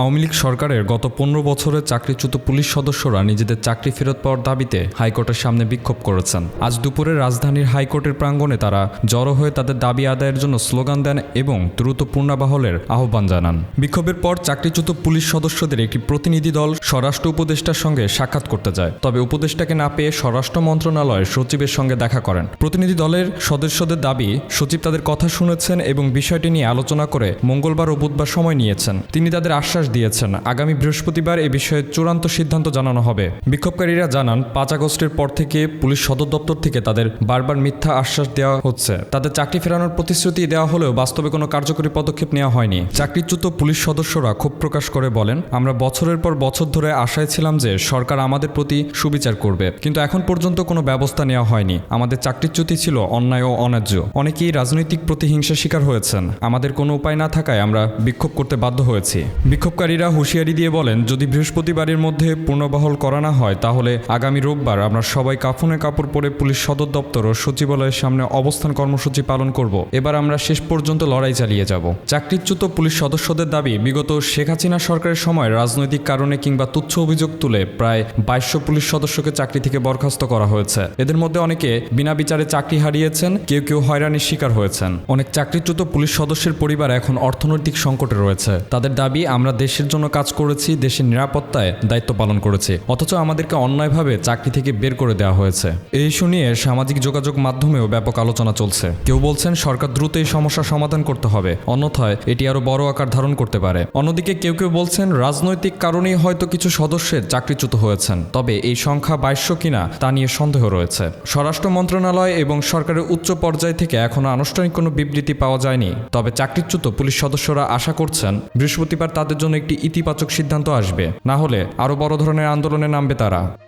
আওয়ামী লীগ সরকারের গত পনেরো বছরে চাকরিচ্যুত পুলিশ সদস্যরা নিজেদের চাকরি ফেরত পাওয়ার দাবিতে হাইকোর্টের সামনে বিক্ষোভ করেছেন। আজ দুপুরে রাজধানীর হাইকোর্টের প্রাঙ্গণে তারা জড়ো হয়ে তাদের দাবি আদায়ের জন্য স্লোগান দেন এবং দ্রুত পূর্ণাবাহলের আহ্বান জানান। বিক্ষোভের পর চাকরিচ্যুত পুলিশ সদস্যদের একটি প্রতিনিধি দল স্বরাষ্ট্র উপদেষ্টার সঙ্গে সাক্ষাৎ করতে যায়। তবে উপদেষ্টাকে না পেয়ে স্বরাষ্ট্র মন্ত্রণালয়ের সচিবের সঙ্গে দেখা করেন। প্রতিনিধি দলের সদস্যদের দাবি, সচিব তাদের কথা শুনেছেন এবং বিষয়টি নিয়ে আলোচনা করে মঙ্গলবার ও বুধবার সময় নিয়েছেন। তিনি তাদের আশ্বাস দিয়েছেন। আগামী বৃহস্পতিবার এ বিষয়ে চূড়ান্ত সিদ্ধান্ত জানানো হবে। বিক্ষোভকারীরা জানান, পাঁচ আগস্টের পর থেকে পুলিশ সদর দপ্তর থেকে তাদের বারবার মিথ্যা আশ্বাস দেওয়া হচ্ছে। তাদের চাকরি ফেরানোর প্রতিশ্রুতি দেওয়া হলেও বাস্তবে কোনো কার্যকরী পদক্ষেপ নেওয়া হয়নি। চাকরিচ্যুত পুলিশ সদস্যরা ক্ষোভ প্রকাশ করে বলেন, আমরা বছরের পর বছর ধরে আশায় ছিলাম যে সরকার আমাদের প্রতি সুবিচার করবে। কিন্তু এখন পর্যন্ত কোনো ব্যবস্থা নেওয়া হয়নি। আমাদের চাকরিচ্যুতি ছিল অন্যায় ও অন্যায্য। অনেকেই রাজনৈতিক প্রতিহিংসার শিকার হয়েছেন। আমাদের কোনো উপায় না থাকায় আমরা বিক্ষোভ করতে বাধ্য হয়েছি। বিক্ষোভকারীরা হুঁশিয়ারি দিয়ে বলেন, যদি বৃহস্পতিবারের মধ্যে পুনর্বহল করা না হয়, তাহলে আগামী রোববার আমরা সবাই কাফনে কাপড় পরে পুলিশ সদর দপ্তর ও সচিবালয়ের সামনে অবস্থান কর্মসূচি পালন করব। এবার আমরা শেষ পর্যন্ত লড়াই চালিয়ে যাব। চাকরিচ্যুত পুলিশ সদস্যদের দাবি, বিগত শেখ হাসিনা সরকারের সময় রাজনৈতিক কারণে কিংবা তুচ্ছ অভিযোগ তুলে প্রায় বাইশশো পুলিশ সদস্যকে চাকরি থেকে বরখাস্ত করা হয়েছে। এদের মধ্যে অনেকে বিনা বিচারে চাকরি হারিয়েছেন, কেউ কেউ হয়রানির শিকার হয়েছেন। অনেক চাকরিচ্যুত পুলিশ সদস্যের পরিবার এখন অর্থনৈতিক সংকটে রয়েছে। তাদের দাবি, আমরা দেশের জন্য কাজ করেছি, দেশের নিরাপত্তায় দায়িত্ব পালন করেছি। অথচ আমাদেরকে অন্যায়ভাবে চাকরি থেকে বের করে দেওয়া হয়েছে। এই শুনিয়ে সামাজিক যোগাযোগ মাধ্যমেও ব্যাপক আলোচনা চলছে। কেউ বলছেন সরকার দ্রুত এই সমস্যার সমাধান করতে হবে, অন্যথায় এটি আরও বড় আকার ধারণ করতে পারে। অন্যদিকে কেউ কেউ বলছেন রাজনৈতিক কারণেই হয়তো কিছু সদস্যের চাকরিচ্যুত হয়েছেন। তবে এই সংখ্যা বাইশশো কিনা তা নিয়ে সন্দেহ রয়েছে। স্বরাষ্ট্র মন্ত্রণালয় এবং সরকারের উচ্চ পর্যায় থেকে এখনও আনুষ্ঠানিক কোনো বিবৃতি পাওয়া যায়নি। তবে চাকরিচ্যুত পুলিশ সদস্যরা আশা করছেন বৃহস্পতিবার তাদের একটি ইতিবাচক সিদ্ধান্ত আসবে। না হলে আরও বড় ধরনের আন্দোলনে নামবে তারা।